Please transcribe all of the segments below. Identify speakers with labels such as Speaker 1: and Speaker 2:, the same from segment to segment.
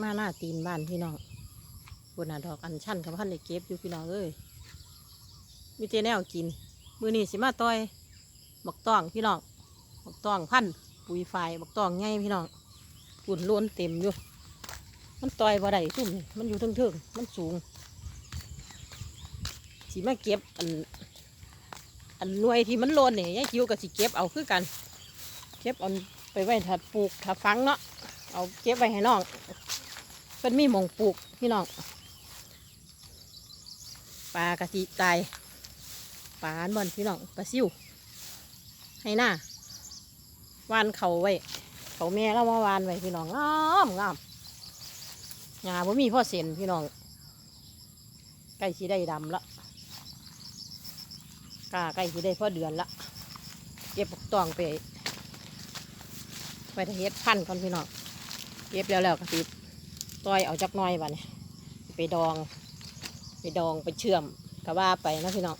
Speaker 1: มาหน้าตีนบ้านพี่น้องบนหน้าดอกอัญชันกับพันในเก็บอยู่พี่น้องเอ้ยมีแต่แนวกิน มือนี้สิมาต่อยบักตองพี่น้องบักตองพันธุ์ปุ๋ยไฟบักตองไงพี่น้องปุ่นล้วนเต็มอยู่ มันต่อยบ่ได้ซุ่มมันอยู่เทิงๆมันสูงสิมาเก็บอันอันหน่วยที่มันโลนเนี่ยยายจิ๋วก็สิเก็บเอาคือกัน เก็บเอาไปไว้ถ้าปลูกถ้าฟังเนาะเอาเก็บไว้ให้น้อง เป็นมีหมองปลูกพี่น้องปลากะทิตายปลาอันบอนพี่น้องปลาซิวให้หน้าวานเขาไว้เขาแม่ก็มาวานไว้พี่น้องงามงามหญ้าบ่มีพ่อเสียนพี่น้องใกล้สิได้ดำละกาใกล้สิได้พ่อเดือนละเก็บปกตองไปไปทะเฮ็ดพันก่อนพี่น้องเก็บแล้วแล้วก็ติด ต้อยเอาจักน้อยบัดนี้ไปดอง ไปดองไปเชื่อมก็ว่าไปนะพี่น้อง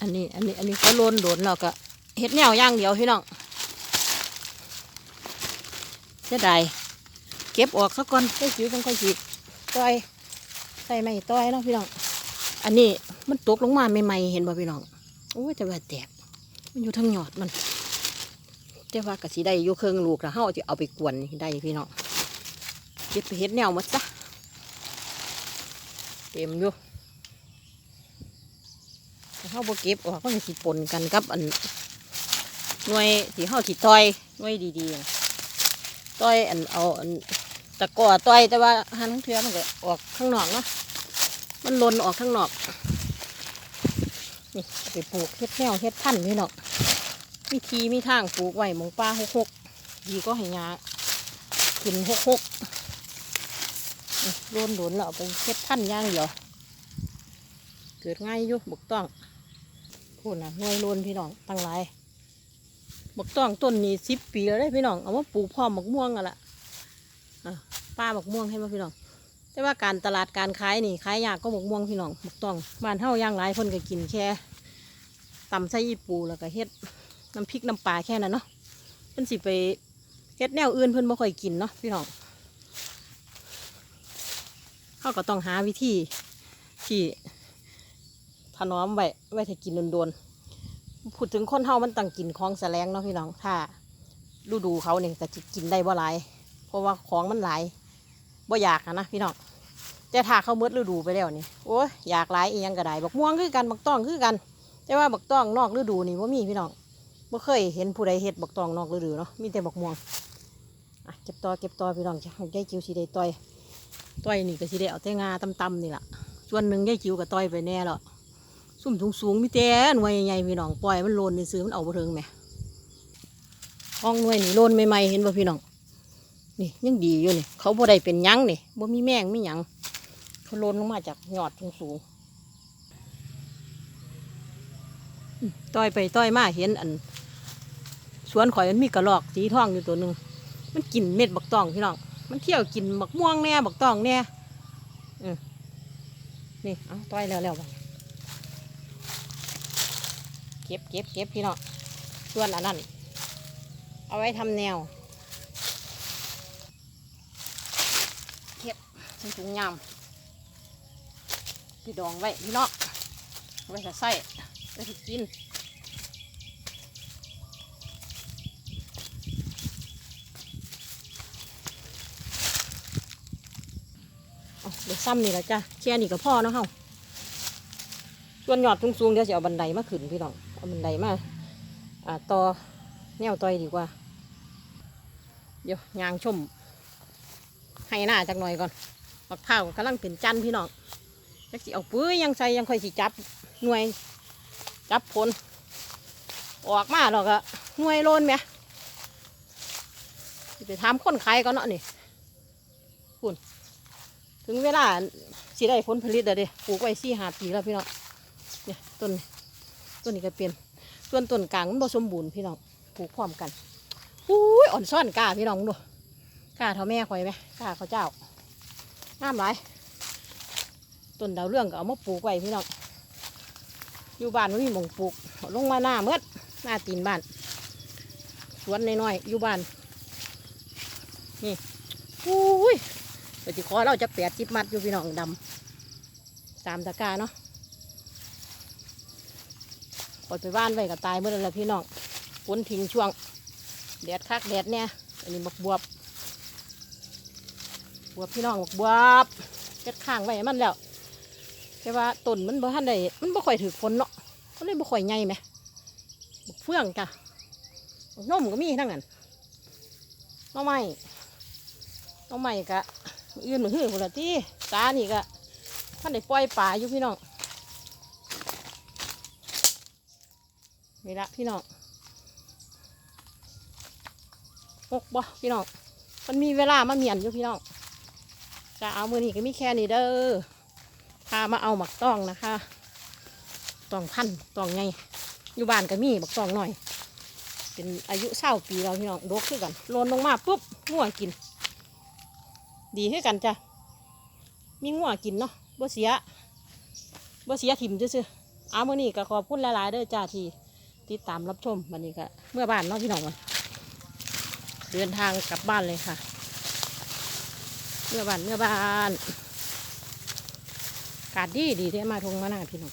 Speaker 1: อันนี้อันนี้อันนี้ก็โลนโดนแล้วก็เฮ็ดแนวอย่างเดียวพี่น้องจะได้เก็บออกสักก่อนได้จิ๋วต้องค่อยจีต้อยใส่ไม่ต้อยเนาะพี่น้องอันนี้มันตกลงมาใหม่ๆเห็นบ่พี่น้องโอ้ยแต่ว่าแตกมันอยู่ทั้งยอดมัน แต่ว่ากะสิได้อยู่เครื่องลูกแล้วเฮาจะเอาไปกวนได้พี่น้องเก็บไปเฮ็ดแนวหมาซะเต็มอยู่เฮาบ่เก็บออกมันก็สิปนกันกับอันหน่วยที่เฮาสิต้อยหน่วยดีๆน่ะต้อยอันเอาอันตะกอต่อยแต่ว่าหันทั้งเทือมันก็ออกข้างนอกเนาะมันลนออกข้างนอกนี่ไปปลูกเฮ็ดแนวเฮ็ดพันธุ์พี่เน้อง มีทีมีทางปลูกไว้หมงป้าหกหกดีก็ให้ยาขึ้นหกหกนี่โดนโดนล้วเอาไปเฮ็ดพันย่างเดียว เกิดง่ายอยู่บกต้องพูดนะหน่วยโลนพี่น้องตั้งหลายบกต้องต้นนี้สิบปีแล้วได้พี่น้องเอามาปลูกพร้อมบกม่วงกันละป้าบักม่วงให้มาพี่น้อง แต่ว่าการตลาดการขายนี่ขายยากก็บักม่วงพี่น้องบกต้องบ้านเฮาย่างหลายคนก็กินแค่ตำไส้ยี่ปูแล้วก็เฮ็ด น้ำพริกน้ำปลาแค่นั้นเนาะเพิ่นสิไปเฮ็ดแนวอื่นเพิ่นบ่ค่อยกินเนาะพี่น้องเขาก็ต้องหาวิธีที่ถนอมไว้ไว้ถ้ากินโดนๆพูดถึงคนเฮามันต้องกินของแสลงเนาะพี่น้องถ้าฤดูเขาเนี่ยจะกินได้บ่หลาย เพราะว่าของมันหลายบ่อยากะนะพี่น้องแต่ถ้าเขาเมดฤดูไปแล้วนี่โอ้ยอยากหลายอีหยังก็ได้บักม่วงคือกันบักต้องคือกัน แต่ว่าบักต้องนอกฤดูนี่ว่ามีพี่น้อง บ่เคยเห็นผู้ใดเฮ็ดบักตองนอกฤดูเนาะมีแต่บักม่วงอะเก็บต่อเก็บต่อพี่น้องจะยายจิ๋วสิได้ต่อยต่อยนี่ก็สิได้เอาแต่งาตำๆนี่ล่ะส่วนหนึ่งยายจิ๋วก็ต่อยไปแน่แล้วซุ่มสูงๆมีแต่หน่วยใหญ่ๆพี่น้องปล่อยมันโลนนี่ซื้อมันเอาบ่ถึงแหมห้องหน่วยนี่โลนใหม่ๆเห็นบ่พี่น้องนี่ยังดีอยู่นี่เขาบ่ได้เป็นหยังนี่บ่มีแมงไมีหยังเขาโลนลงมาจากยอดสูงสูงๆต้อยไปต้อยมาเห็นอัน สวนข่อยมันมีกระรอกสีทองอยู่ตัวหนึ่งมันกินเม็ดบักตองพี่น้องมันเที่ยวกินบักม่วงแน่บักตองแน่อนี่เอาต้อยแล้วแล้วเก็บเก็บเก็บพี่น้องส่วนอันนั้นเอาไว้ทำแนวใส่ถุงยำที่ดองไว้พี่น้องไว้จะใส่ไว้จะกิน เดี๋ยวซ้ำนี่ละจ้ะแค่นี้ก็พอเนาะเฮาส่วนยอดสูงๆเดี๋ยวจะเอาบันไดมาขึ้นพี่น้องเอาบันไดมาอ่าต่อแนวต่อยดีกว่า เดี๋ยวยางชมให้หน้าจักหน่อยก่อนบักเผากำลังเป็นจันพี่น้องจักสิเอาปื้ยยังใส่ยังค่อยสิจับหน่วยจับผล ออกมาเราก็หน่วยโลนไหมไปถามคนขายก่อนเนาะนี่ ถึงเวลาสิได้ผลผลิตแล้วเด้ปลูกไว้สี่หาปีแล้วพี่น้องเนี่ยต้นต้นนี้ก็เปลี่ยนส่วนต้นกลางมันบ่สมบูรณ์พี่น้องปลูกพร้อมกันอุ้ยอ่อนซ่อนกล้าพี่น้องดูกล้าเท่าแม่ข่อยไหมกล้าเขาเจ้าน้ำไหลายต้นดาวเรื่องก็เอามาปลูกไว้พี่น้องอยู่บ้านไม่มีหมองปลูกลงมาหน้าเมื่อหน้าตีนบ้านปวนน้อยๆอยู่บ้านนี่อุ้ย ไปที่คอเราจะแปดจิบมัดอยู่พี่น้องดำสามตะกาเนาะปล่อยไปบ้านไว้ก็ตายเมื่อไรละพี่น้องฝนทิ้งช่วงแดดคักแดดเนี่ยอันนี้บักบวบบวบพี่น้องบักบวบเก็ดข้างไว้มันแล้วแต่ว่าต้นมันบ่ทันได้มันบ่ค่อยถือฝนเนาะก็เลยบ่ค่อยใหญ่ไหมบักเฟื่องจ้ะบักนมก็มีทั้งนั้นน้องไม้น้องไม้กะ อื่นมือหื้อคนละที่ตานี่กะท่านได้ปล่อยป่าอยู่พี่น้องนี่ละพี่น้องหกบ่พี่น้องมันมีเวลามาเมียนอยู่พี่น้องจะเอามือนี้ก็มีแค่นี้เด้อพามาเอาหมักต้องนะคะต้องพันต้องไงอยู่บ้านก็มีหมักต้องหน่อย เป็นอายุเศร้าปีเราพี่น้องดกขึ้นกันโลนลงมาปุ๊บง่วกิน ดีขึ้กันจ้ะ มีง่วกินเนาะบ่เสียบ่เสียถิ่มซื่อๆเอามือนี้ก็ขอบคุณหลายๆเด้อจ้าที่ติดตามรับชมวันนี้ก็เมื่อบ้านเนาะพี่น้องมันเดินทางกลับบ้านเลยค่ะ เมื่อบ้านเมื่อบ้าน กาศดีดีได้มาทงมาหน้าพี่น้อง